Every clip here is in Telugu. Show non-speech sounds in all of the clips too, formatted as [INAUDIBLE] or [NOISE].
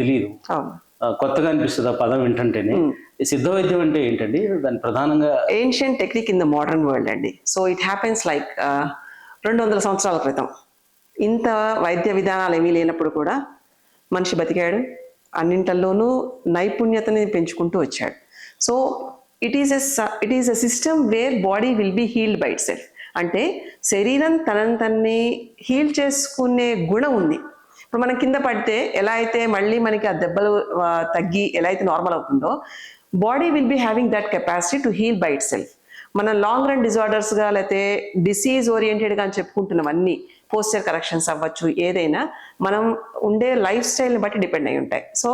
తెలియదు. కొత్తగా అనిపిస్తుంది ఆ పదం ఏంటంటేనే సిద్ధ వైద్యం అంటే ఏంటండి? దాని ప్రధానంగా ancient technique in the modern world అండి. సో ఇట్ హ్యాపెన్స్ లైక్ రెండు వందల సంవత్సరాల క్రితం. ఇంత వైద్య విధానాలు ఏమీ లేనప్పుడు కూడా మనిషి బతికాడు. అన్నింటల్లోనూ నైపుణ్యతని పెంచుకుంటూ వచ్చాడు. So it is a it is a system where body will be healed by itself అంటే శరీరం తనని తన్ని హీల్ చేసుకునే గుణం ఉంది. ఇప్పుడు మనం కింద పడితే ఎలా అయితే మళ్ళీ మనకి ఆ దెబ్బలు తగ్గి ఎలా అయితే నార్మల్ అవుతుందో body will be having that capacity to heal by itself మనం లాంగ్ రన్ డిజార్డర్స్గా లేకపోతే డిసీజ్ ఓరియంటెడ్గా అని చెప్పుకుంటున్నవన్నీ పోస్చర్ కరెక్షన్స్ అవ్వచ్చు ఏదైనా మనం ఉండే లైఫ్ స్టైల్ని బట్టి డిపెండ్ అయి ఉంటాయి. So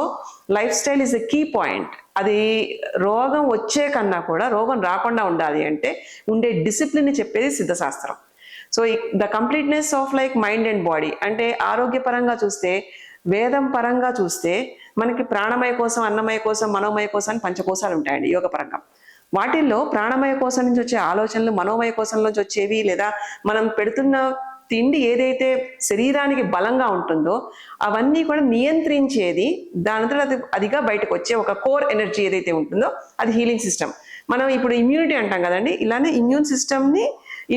lifestyle is a key point అది రోగం వచ్చే కన్నా కూడా రోగం రాకుండా ఉండాలి అంటే ఉండే డిసిప్లిన్ చెప్పేది సిద్ధశాస్త్రం. So the completeness of like mind and body అంటే ఆరోగ్యపరంగా చూస్తే వేదం పరంగా చూస్తే మనకి ప్రాణమయ కోసం అన్నమయ కోసం మనోమయ కోసం అని పంచకోశాలు ఉంటాయండి యోగ పరంగా. వాటిల్లో ప్రాణమయ కోసం నుంచి వచ్చే ఆలోచనలు మనోమయ కోసం నుంచి వచ్చేవి లేదా మనం పెడుతున్న తిండి ఏదైతే శరీరానికి బలంగా ఉంటుందో అవన్నీ కూడా నియంత్రించేది దానితో అది అదిగా బయటకు వచ్చే ఒక కోర్ ఎనర్జీ ఏదైతే ఉంటుందో అది హీలింగ్ సిస్టమ్. మనం ఇప్పుడు ఇమ్యూనిటీ అంటాం కదండి ఇలానే ఇమ్యూన్ సిస్టమ్ని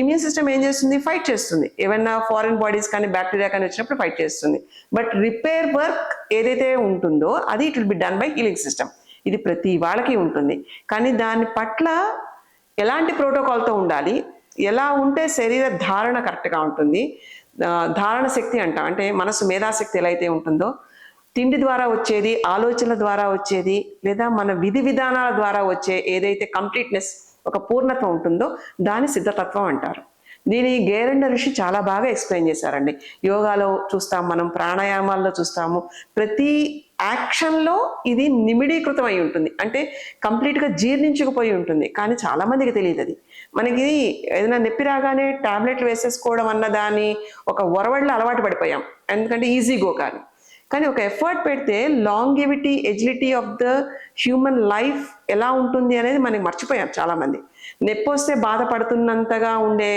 ఇమ్యూన్ సిస్టమ్ ఏం చేస్తుంది? ఫైట్ చేస్తుంది. ఏమైనా ఫారిన్ బాడీస్ కానీ బ్యాక్టీరియా కానీ వచ్చినప్పుడు ఫైట్ చేస్తుంది. బట్ రిపేర్ వర్క్ ఏదైతే ఉంటుందో అది it will be done by healing system ఇది ప్రతి వాళ్ళకి ఉంటుంది. కానీ దాని పట్ల ఎలాంటి ప్రోటోకాల్తో ఉండాలి? ఎలా ఉంటే శరీర ధారణ కరెక్ట్గా ఉంటుంది? ధారణ శక్తి అంటాం. అంటే మనసు మేధాశక్తి ఎలా అయితే ఉంటుందో తిండి ద్వారా వచ్చేది ఆలోచనల ద్వారా వచ్చేది లేదా మన విధి విధానాల ద్వారా వచ్చే ఏదైతే కంప్లీట్నెస్ ఒక పూర్ణత్వం ఉంటుందో దాని సిద్ధతత్వం అంటారు. దీని గేరండ ఋషి చాలా బాగా ఎక్స్ప్లెయిన్ చేశారండి. యోగాలో చూస్తాం మనం ప్రాణాయామాల్లో చూస్తాము. ప్రతి యాక్షన్లో ఇది నిమిడీకృతం అయి ఉంటుంది. అంటే కంప్లీట్గా జీర్ణించుకుపోయి ఉంటుంది. కానీ చాలా మందికి తెలియదు అది. మనకి ఏదైనా నొప్పి రాగానే టాబ్లెట్లు వేసేసుకోవడం అన్న దాని ఒక ఒరవడిలో అలవాటు పడిపోయాం. ఎందుకంటే ఈజీ గో కానీ కానీ ఒక ఎఫర్ట్ పెడితే longevity agility of the human life ఎలా ఉంటుంది అనేది మనకి మర్చిపోయాం చాలామంది. నొప్పి వస్తే బాధపడుతున్నంతగా ఉండే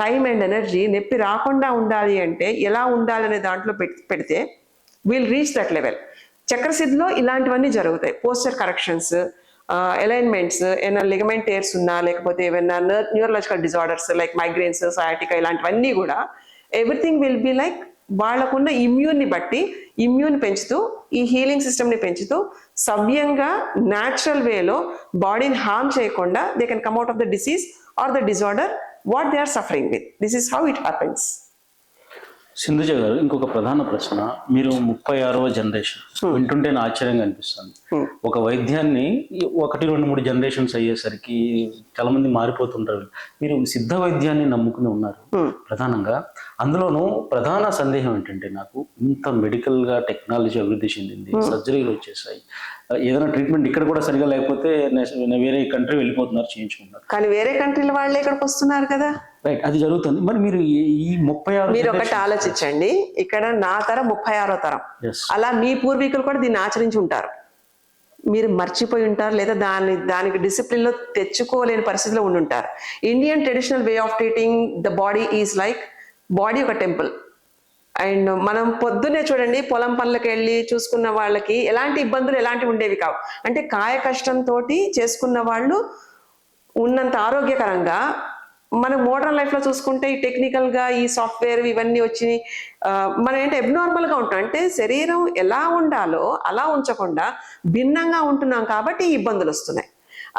టైం అండ్ ఎనర్జీ నొప్పి రాకుండా ఉండాలి అంటే ఎలా ఉండాలి అనే దాంట్లో పెడితే విల్ రీచ్ దట్ లెవెల్ చక్రసిద్ధిలో ఇలాంటివన్నీ జరుగుతాయి. పోస్టర్ కరెక్షన్స్ అలైన్మెంట్స్ ఏమైనా లిగమెంట్ టేర్స్ ఉన్నా లేకపోతే ఏమైనా neurological disorders like migraines sciatica ఇలాంటివన్నీ కూడా ఎవ్రీథింగ్ విల్ బి లైక్ వాళ్ళకున్న ఇమ్యూన్ని బట్టి ఇమ్యూన్ పెంచుతూ ఈ హీలింగ్ సిస్టమ్ని పెంచుతూ సవ్యంగా న్యాచురల్ వేలో బాడీని హార్మ్ చేయకుండా they can come out of the disease or the disorder what they are suffering with this is how it happens Sindhuja గారు ఇంకొక ప్రధాన ప్రశ్న మీరు ముప్పై ఆరవ జనరేషన్ వింటుంటే నా ఆశ్చర్యంగా అనిపిస్తుంది. ఒక వైద్యాన్ని ఒకటి రెండు మూడు జనరేషన్స్ అయ్యేసరికి చాలా మంది మారిపోతుంటారు. మీరు సిద్ధ వైద్యాన్ని నమ్ముకుని ఉన్నారు ప్రధానంగా. అందులోనూ ప్రధాన సందేహం ఏంటంటే నాకు ఇంత మెడికల్గా టెక్నాలజీ అభివృద్ధి చెందింది సర్జరీలు వచ్చేసాయి ఏదైనా ట్రీట్మెంట్ ఇక్కడ కూడా సరిగా లేకపోతే వేరే కంట్రీ వెళ్ళిపోతున్నారు చేయించుకుంటారు కానీ వేరే కంట్రీల వాళ్ళే ఇక్కడికి వస్తున్నారు కదా. రైట్ అది జరుగుతుంది. మరి మీరు ఈ- ముప్పై ఆరు మీరు ఒకటి ఆలోచించండి. ఇక్కడ నా తరం ముప్పై ఆరో తరం. అలా మీ పూర్వీకులు కూడా దీన్ని ఆచరించి ఉంటారు. మీరు మర్చిపోయి ఉంటారు లేదా దాని దానికి discipline లో తెచ్చుకోలేని పరిస్థితిలో ఉండి ఉంటారు. Indian traditional way of treating the body is like body ఒక టెంపుల్ అండ్ మనం పొద్దున్నే చూడండి పొలం పనులకు వెళ్ళి చూసుకున్న వాళ్ళకి ఎలాంటి ఇబ్బందులు ఎలాంటివి ఉండేవి కావు. అంటే కాయ కష్టంతో చేసుకున్న వాళ్ళు ఉన్నంత ఆరోగ్యకరంగా మనం మోడర్న్ లైఫ్లో చూసుకుంటే ఈ టెక్నికల్గా ఈ సాఫ్ట్వేర్ ఇవన్నీ వచ్చి మనం ఏంటి ఎబ్నార్మల్గా ఉంటాం. అంటే శరీరం ఎలా ఉండాలో అలా ఉంచకుండా భిన్నంగా ఉంటున్నాం కాబట్టి ఈ ఇబ్బందులు వస్తున్నాయి.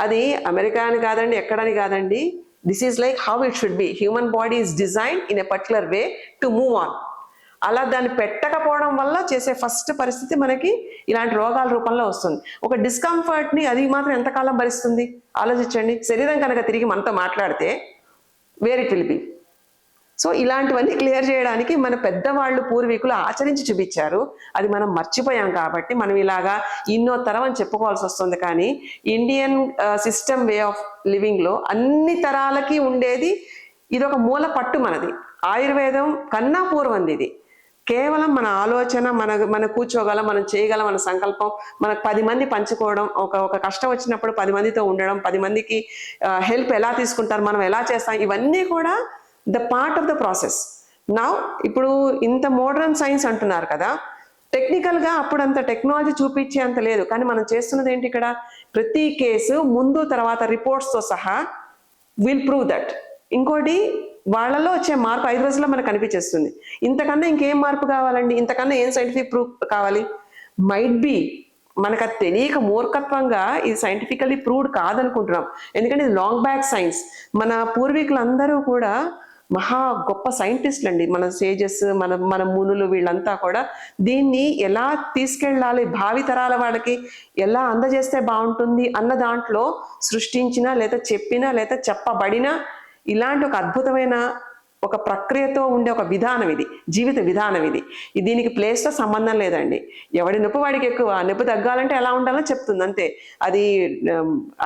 అది అమెరికా అని కాదండి ఎక్కడని కాదండి. This is like how it should be human body is design in a particular way to move on అలా దాన్ని పెట్టకపోవడం వల్ల చేసే ఫస్ట్ పరిస్థితి మనకి ఇలాంటి రోగాల రూపంలో వస్తుంది. ఒక డిస్కంఫర్ట్ని అది మాత్రం ఎంతకాలం భరిస్తుంది? ఆలోచించండి. శరీరం కనుక తిరిగి మనతో మాట్లాడితే వేరి పిలిపి బి సో ఇలాంటివన్నీ క్లియర్ చేయడానికి మన పెద్దవాళ్ళు పూర్వీకులు ఆచరించి చూపించారు. అది మనం మర్చిపోయాం కాబట్టి మనం ఇలాగా ఇన్నో తరం అని చెప్పుకోవాల్సి వస్తుంది. కానీ ఇండియన్ సిస్టమ్ వే ఆఫ్ లివింగ్లో అన్ని తరాలకి ఉండేది ఇది ఒక మూల పట్టు మనది. ఆయుర్వేదం కన్నా పూర్వంది ఇది. కేవలం మన ఆలోచన మన మన కూర్చోగలం మనం చేయగలం మన సంకల్పం మనకు పది మంది పంచుకోవడం ఒక ఒక కష్టం వచ్చినప్పుడు పది మందితో ఉండడం పది మందికి హెల్ప్ ఎలా తీసుకుంటారు మనం ఎలా చేస్తాం ఇవన్నీ కూడా the part of the process నా ఇప్పుడు ఇంత మోడర్న్ సైన్స్ అంటున్నారు కదా టెక్నికల్గా అప్పుడు అంత టెక్నాలజీ చూపించే అంత లేదు కానీ మనం చేస్తున్నది ఏంటి ఇక్కడ? ప్రతి కేసు ముందు తర్వాత రిపోర్ట్స్తో సహా విల్ ప్రూవ్ దట్ ఇంకోటి వాళ్ళలో వచ్చే మార్పు ఐదు రోజుల్లో మనకు కనిపించేస్తుంది ఇంతకన్నా ఇంకేం మార్పు కావాలండి? ఇంతకన్నా ఏం సైంటిఫిక్ ప్రూఫ్ కావాలి? మైట్ బి మనకు అది తెలియక మూర్ఖత్వంగా ఇది సైంటిఫికల్లీ ప్రూవ్డ్ కాదనుకుంటున్నాం. ఎందుకంటే ఇది లాంగ్ బ్యాక్ సైన్స్ మన పూర్వీకులందరూ కూడా మహా గొప్ప సైంటిస్టులు అండి మన సేజెస్ మన మన మునులు వీళ్ళంతా కూడా దీన్ని ఎలా తీసుకెళ్ళాలి? భావితరాల వాళ్ళకి ఎలా అందజేస్తే బాగుంటుంది? అన్న దాంట్లో సృష్టించినా లేదా చెప్పినా లేదా చెప్పబడిన ఇలాంటి ఒక అద్భుతమైన ఒక ప్రక్రియతో ఉండే ఒక విధానం ఇది జీవిత విధానం ఇది. దీనికి ప్లేస్తో సంబంధం లేదండి. ఎవడి నొప్పి వాడికి ఎక్కువ నొప్పి తగ్గాలంటే ఎలా ఉండాలో చెప్తుంది అంతే. అది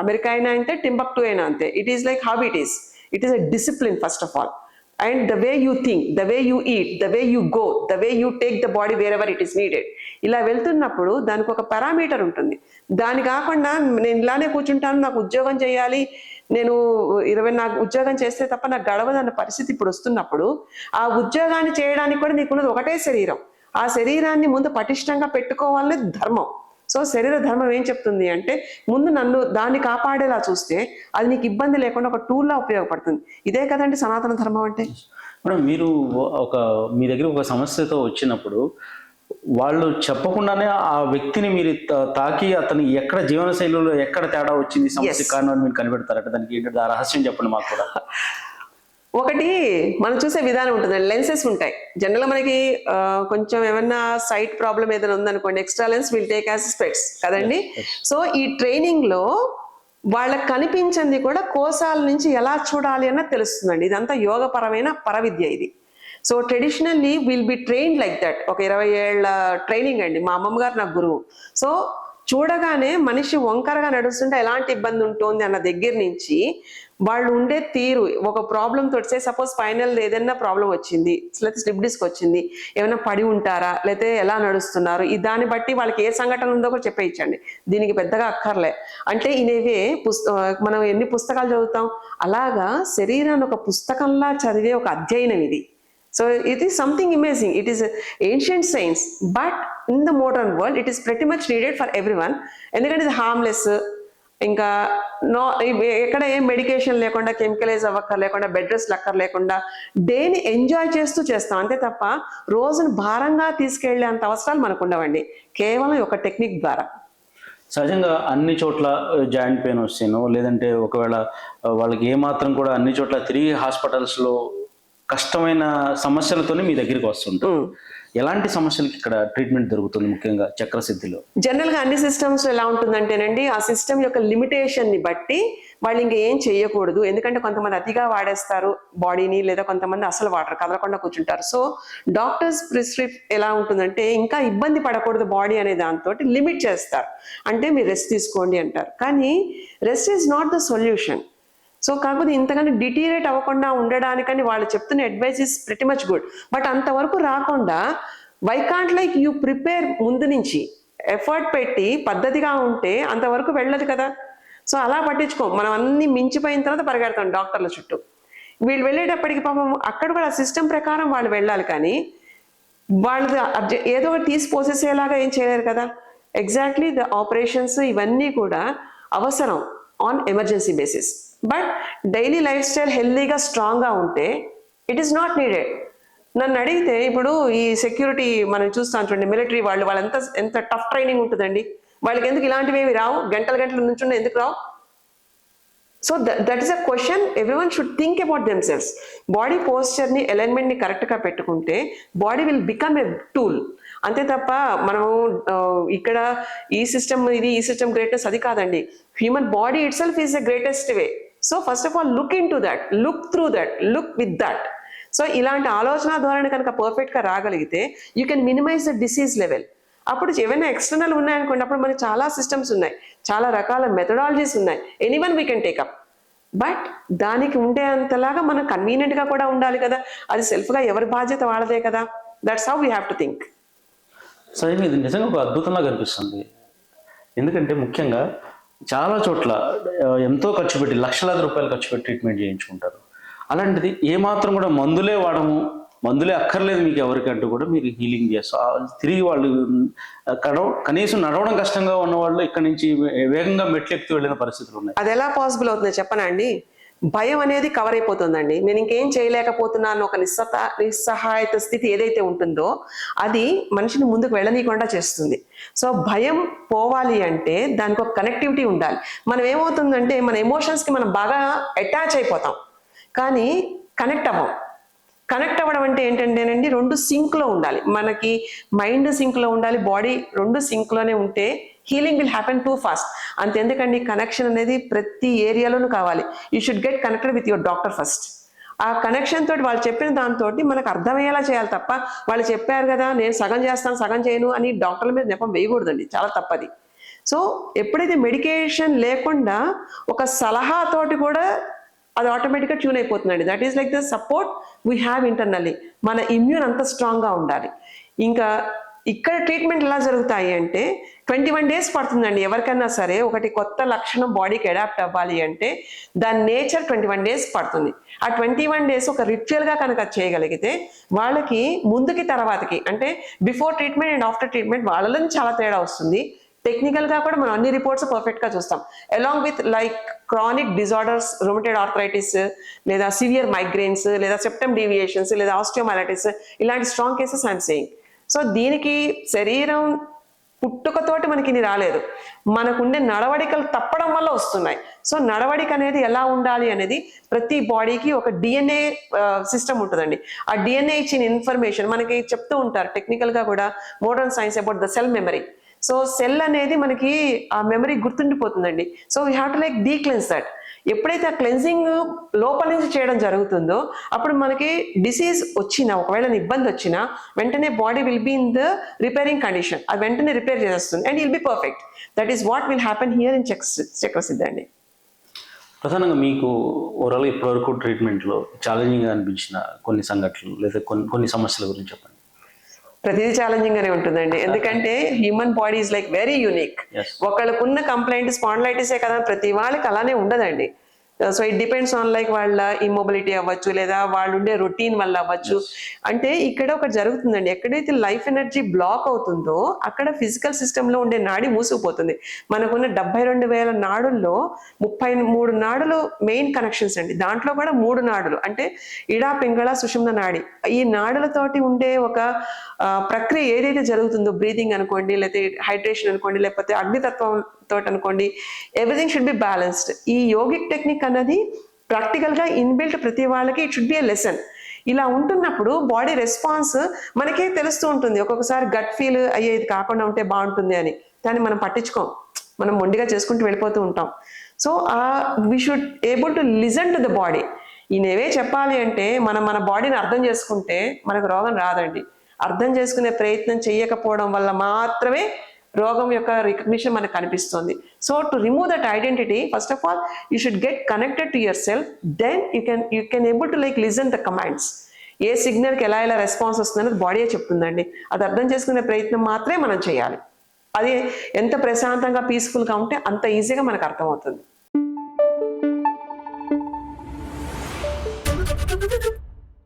అమెరికా అయినా అంతే టింబక్టు అయినా అంతే. It is like how it is it is a discipline first of all and the way you think the way you eat the way you go the way you take the body wherever it is needed ఇలా వెళ్తున్నప్పుడు దానికి ఒక పారామీటర్ ఉంటుంది. దాని కాకుండా నేను ఇలానే కూర్చుంటాను నాకు ఉద్యోగం చేయాలి నేను ఇరవై నాకు ఉద్యోగం చేస్తే తప్ప నాకు గడవదన్న పరిస్థితి ఇప్పుడు వస్తున్నప్పుడు ఆ ఉద్యోగాన్ని చేయడానికి కూడా నీకున్నది ఒకటే శరీరం. ఆ శరీరాన్ని ముందు పటిష్టంగా పెట్టుకోవాలనే ధర్మం. సో శరీర ధర్మం ఏం చెప్తుంది అంటే ముందు నన్ను దాన్ని కాపాడేలా చూస్తే అది నీకు ఇబ్బంది లేకుండా ఒక టూల్లా ఉపయోగపడుతుంది. ఇదే కదండి సనాతన ధర్మం అంటే? మేడం మీరు ఒక మీ దగ్గర ఒక సమస్యతో వచ్చినప్పుడు వాళ్ళు చెప్పకుండానే ఆ వ్యక్తిని మీరు తాకి అతని ఎక్కడ జీవన శైలిలో ఎక్కడ తేడా వచ్చింది సమస్య. కారణం మీరు కనిపెడతారట? దానికి ఏంటంటే ఆ రహస్యం చెప్పండి మాకు కూడా. [LAUGHS] ఒకటి మనం చూసే విధానం ఉంటుంది. లెన్సెస్ ఉంటాయి. జనరల్ మనకి కొంచెం ఏమన్నా సైట్ ప్రాబ్లం ఏదైనా ఉందనుకోండి extra lens will take as specs కదండి? సో ఈ ట్రైనింగ్లో వాళ్ళకి కనిపించింది కూడా కోసాల నుంచి ఎలా చూడాలి అన్నది తెలుస్తుందండి. ఇదంతా యోగపరమైన పరవిద్య ఇది. So traditionally will be train like that ఒక ఇరవై ఏళ్ళ ట్రైనింగ్ అండి. మా అమ్మమ్మ గారు నాకు గురువు. సో చూడగానే మనిషి వంకరగా నడుస్తుంటే ఎలాంటి ఇబ్బంది ఉంటుంది అన్న దగ్గర నుంచి వాళ్ళు ఉండే తీరు ఒక ప్రాబ్లం తోటి సపోజ్ ఫైనల్ ఏదైనా ప్రాబ్లం వచ్చింది లేకపోతే స్లిప్ డిస్క్ వచ్చింది ఏమైనా పడి ఉంటారా లేకపోతే ఎలా నడుస్తున్నారు ఈ దాన్ని బట్టి వాళ్ళకి ఏ సంఘటన ఉందో కూడా చెప్పేయచ్చండి. దీనికి పెద్దగా అక్కర్లే. అంటే ఇనేవే పుస్త మనం ఎన్ని పుస్తకాలు చదువుతాం? అలాగా శరీరాన్ని ఒక పుస్తకంలా చదివే ఒక అధ్యయనం ఇది. So it is something imaging it is ancient science but in the modern world it is pretty much needed for everyone ఎందుకంటే ఇది హార్మ్లెస్ ఇంకా నో ఎక్కడ ఏం మెడికేషన్ లేకుండా కెమికలైజ్ అవ్వక్కర్ లేకుండా బెడ్ రెస్ట్ అక్కర్ లేకుండా డేని ఎంజాయ్ చేస్తూ చేస్తాం. అంతే తప్ప రోజును భారంగా తీసుకెళ్ళే అంత అవసరాలు మనకు ఉండవండి కేవలం ఒక టెక్నిక్ ద్వారా. సహజంగా అన్ని చోట్ల uh, జాయింట్ పెయిన్ వస్తేనో లేదంటే ఒకవేళ uh, వాళ్ళకి ఏమాత్రం కూడా అన్ని చోట్ల తిరిగి హాస్పిటల్స్లో కష్టమైన సమస్యలతోనే మీ దగ్గరికి వస్తుంటారు. ఎలాంటి సమస్యలకి ఇక్కడ ట్రీట్మెంట్ దొరుకుతుంది ముఖ్యంగా చక్రసిద్ధిలో? జనరల్గా అన్ని సిస్టమ్స్ ఎలా ఉంటుందంటేనండి ఆ సిస్టమ్ యొక్క లిమిటేషన్ని బట్టి వాళ్ళు ఇంకా ఏం చేయకూడదు. ఎందుకంటే కొంతమంది అతిగా వాడేస్తారు బాడీని లేదా కొంతమంది అసలు వాడరు కదలకుండా కూర్చుంటారు. సో డాక్టర్స్ ప్రిస్క్రిప్ ఎలా ఉంటుందంటే ఇంకా ఇబ్బంది పడకూడదు బాడీ అనే దాంతో లిమిట్ చేస్తారు. అంటే మీరు రెస్ట్ తీసుకోండి అంటారు. కానీ rest is not the solution so కాకపోతే ఇంతకన్నా డిటీరేట్ అవ్వకుండా ఉండడానికని వాళ్ళు చెప్తున్న advice is pretty much good but అంతవరకు రాకుండా why can't like you prepare ముందు నుంచి? ఎఫర్ట్ పెట్టి పద్ధతిగా ఉంటే అంతవరకు వెళ్ళదు కదా. సో అలా పట్టించుకో. మనం అన్ని మించిపోయిన తర్వాత పరిగెడతాం డాక్టర్ల చుట్టూ. వీళ్ళు వెళ్ళేటప్పటికి పాపం అక్కడ కూడా సిస్టమ్ ప్రకారం వాళ్ళు వెళ్ళాలి కానీ వాళ్ళది ఏదో ఒకటి తీసి పోసేసేలాగా ఏం చేయలేరు కదా. ఎగ్జాక్ట్లీ ద ఆపరేషన్స్ ఇవన్నీ కూడా అవసరం on emergency basis but daily lifestyle హెల్దీగా స్ట్రాంగ్గా ఉంటే ఇట్ ఈస్ నాట్ నీడెడ్ నన్ను అడిగితే ఇప్పుడు ఈ సెక్యూరిటీ మనం చూస్తాం చూడండి మిలిటరీ వాళ్ళు వాళ్ళంతా ఎంత టఫ్ ట్రైనింగ్ ఉంటుందండి? వాళ్ళకి ఎందుకు ఇలాంటివి ఏమి రావు? గంటల గంటల నుంచి ఎందుకు రావు? So that is a question everyone should think about them cells body పోస్చర్ని అలైన్మెంట్ని కరెక్ట్గా పెట్టుకుంటే body will become a tool అంతే తప్ప మనము ఇక్కడ ఈ సిస్టమ్ ఇది ఈ సిస్టమ్ గ్రేటెస్ట్ అది కాదండి. Human body itself is the greatest way so first of all look into that look through that look with that so ఇలాంటి ఆలోచన ధోరణి కనుక పర్ఫెక్ట్గా రాగలిగితే you can minimise the disease level అప్పుడు ఏమైనా ఎక్స్టర్నల్ ఉన్నాయనుకోండి అప్పుడు మనకి చాలా సిస్టమ్స్ ఉన్నాయి. చాలా రకాల మెథడాలజీస్ ఉన్నాయి. Anyone we can take up but దానికి ఉండే అంతలాగా మనం కన్వీనియంట్గా కూడా ఉండాలి కదా. అది సెల్ఫ్గా ఎవరి బాధ్యత వాళ్ళదే కదా. That's how we have to think సరే ఇది నిజంగా ఒక అద్భుతంగా కనిపిస్తుంది. ఎందుకంటే ముఖ్యంగా చాలా చోట్ల ఎంతో ఖర్చు పెట్టి లక్షలాది రూపాయలు ఖర్చు పెట్టి ట్రీట్మెంట్ చేయించుకుంటారు. అలాంటిది ఏమాత్రం కూడా మందులే వాడము మందులే అక్కర్లేదు మీకు ఎవరికంటూ కూడా మీరు హీలింగ్ చేస్తారు తిరిగి వాళ్ళు కడవ కనీసం నడవడం కష్టంగా ఉన్న వాళ్ళు ఇక్కడ నుంచి వేగంగా మెట్లు ఎక్కుతూ వెళ్ళిన పరిస్థితులు ఉన్నాయి. అది ఎలా పాసిబుల్ అవుతుందో? చెప్పనండి భయం అనేది కవర్ అయిపోతుందండి. నేను ఇంకేం చేయలేకపోతున్నాను ఒక నిస్సత నిస్సహాయత స్థితి ఏదైతే ఉంటుందో అది మనిషిని ముందుకు వెళ్ళనీయకుండా చేస్తుంది. సో భయం పోవాలి అంటే దానికి ఒక కనెక్టివిటీ ఉండాలి. మనం ఏమవుతుందంటే మన ఎమోషన్స్కి మనం బాగా అటాచ్ అయిపోతాం. కానీ కనెక్ట్ అవ్వం. కనెక్ట్ అవ్వడం అంటే ఏంటంటేనండి రెండు సింక్లో ఉండాలి. మనకి మైండ్ సింక్లో ఉండాలి బాడీ రెండు సింక్లోనే ఉంటే healing will happen too fast. అంతెందుకండి కనెక్షన్ అనేది ప్రతి ఏరియాలోనూ కావాలి. You should get connected with your doctor first. ఆ కనెక్షన్ తోటి వాళ్ళు చెప్పిన దాంతో మనకు అర్థమయ్యేలా చేయాలి తప్ప వాళ్ళు చెప్పారు కదా నేను సగం చేస్తాను సగం చేయను అని డాక్టర్ల మీద నెపం వేయకూడదండి. చాలా తప్పది. సో ఎప్పుడైతే మెడికేషన్ లేకుండా ఒక సలహాతోటి కూడా అది ఆటోమేటిక్గా ట్యూన్ అయిపోతుందండి. That is like the support we have internally. మన ఇమ్యూన్ అంత స్ట్రాంగ్గా ఉండాలి. ఇంకా ఇక్కడ ట్రీట్మెంట్ ఎలా జరుగుతాయి అంటే ట్వంటీ వన్ డేస్ పడుతుందండి. ఎవరికైనా సరే ఒకటి కొత్త లక్షణం బాడీకి అడాప్ట్ అవ్వాలి అంటే దాని నేచర్ ట్వంటీ వన్ డేస్ పడుతుంది. ఆ ట్వంటీ వన్ డేస్ ఒక రిచువల్గా కనుక చేయగలిగితే వాళ్ళకి ముందుకి తర్వాతకి అంటే before treatment and after treatment వాళ్ళలో చాలా తేడా వస్తుంది. టెక్నికల్గా కూడా మనం అన్ని రిపోర్ట్స్ పర్ఫెక్ట్గా చూస్తాం. Along with like chronic disorders rheumatoid arthritis లేదా సివియర్ మైగ్రెయిన్స్ లేదా సెప్టమ్ డీవియేషన్స్ లేదా ఆస్టియోమైలైటిస్ ఇలాంటి strong cases I'm saying so దీనికి శరీరం పుట్టుకతోటి మనకి ఇది రాలేదు. మనకుండే నడవడికలు తప్పడం వల్ల వస్తున్నాయి. సో నడవడిక అనేది ఎలా ఉండాలి అనేది ప్రతి బాడీకి ఒక డిఎన్ఏ సిస్టమ్ ఉంటుందండి. ఆ డిఎన్ఏ ఇచ్చిన ఇన్ఫర్మేషన్ మనకి చెప్తూ ఉంటారు టెక్నికల్గా కూడా modern science about the cell memory. So cell అనేది మనకి ఆ memory గుర్తుండిపోతుందండి. So we have to like the cleanse that. ఎప్పుడైతే ఆ క్లెన్సింగ్ లోపల నుంచి చేయడం జరుగుతుందో అప్పుడు మనకి డిసీజ్ వచ్చినా ఒకవేళ ఇబ్బంది వచ్చినా వెంటనే body will be in the repairing condition అది వెంటనే రిపేర్ చేస్తుంది and will be perfect that is what will happen here in check Chakrasiddhi అండి. ప్రధానంగా మీకు ఓవరాల్ ఇప్పటివరకు ట్రీట్మెంట్లో ఛాలెంజింగ్గా అనిపించిన కొన్ని సంఘటనలు లేదా కొన్ని కొన్ని సమస్యల గురించి చెప్పండి. ప్రతిదీ ఛాలెంజింగ్ గానే ఉంటుందండి. ఎందుకంటే human body is like very unique. ఒకళ్ళకున్న complaint స్పాండ్లైటిసే కదా ప్రతి వాళ్ళకి అలానే ఉండదండి. So it depends on like వాళ్ళ ఇమ్మొబిలిటీ అవ్వచ్చు లేదా వాళ్ళు ఉండే రొటీన్ వల్ల అవ్వచ్చు. అంటే ఇక్కడ ఒకటి జరుగుతుందండి. ఎక్కడైతే లైఫ్ ఎనర్జీ బ్లాక్ అవుతుందో అక్కడ ఫిజికల్ సిస్టమ్లో ఉండే నాడి మూసుకుపోతుంది. మనకున్న డెబ్బై రెండు వేల నాడుల్లో ముప్పై మూడు నాడులు మెయిన్ కనెక్షన్స్ అండి. దాంట్లో కూడా మూడు నాడులు. అంటే ఇడా పింగళ సుషుమ్న నాడి. ఈ నాడులతోటి ఉండే ఒక ఆ, ప్రక్రియ ఏదైతే జరుగుతుందో బ్రీదింగ్ అనుకోండి లేకపోతే హైడ్రేషన్ అనుకోండి లేకపోతే అగ్నితత్వం తోటి అనుకోండి ఎవ్రీథింగ్ షుడ్ బి బ్యాలెన్స్డ్ ఈ యోగిక్ టెక్నిక్ అన్నది ప్రాక్టికల్గా ఇన్బిల్ట్ ప్రతి వాళ్ళకి it should be a lesson ఇలా ఉంటున్నప్పుడు బాడీ రెస్పాన్స్ మనకే తెలుస్తూ ఉంటుంది. ఒక్కొక్కసారి గట్ ఫీల్ అయ్యేది కాకుండా ఉంటే బాగుంటుంది అని. దాన్ని మనం పట్టించుకోం. మనం మొండిగా చేసుకుంటూ వెళ్ళిపోతూ ఉంటాం. So we should able to listen to the body ఈయనవే చెప్పాలి అంటే మనం మన బాడీని అర్థం చేసుకుంటే మనకు రోగం రాదండి. అర్థం చేసుకునే ప్రయత్నం చేయకపోవడం వల్ల మాత్రమే రోగం యొక్క రికగ్నిషన్ మనకు కనిపిస్తుంది. So to remove that identity first of all you should get connected to yourself then you can you can able to like listen the commands ఏ సిగ్నల్కి ఎలా ఎలా రెస్పాన్స్ వస్తుందనేది బాడీయే చెప్తుందండి. అది అర్థం చేసుకునే ప్రయత్నం మాత్రమే మనం చేయాలి. అది ఎంత ప్రశాంతంగా పీస్ఫుల్గా ఉంటే అంత ఈజీగా మనకు అర్థమవుతుంది.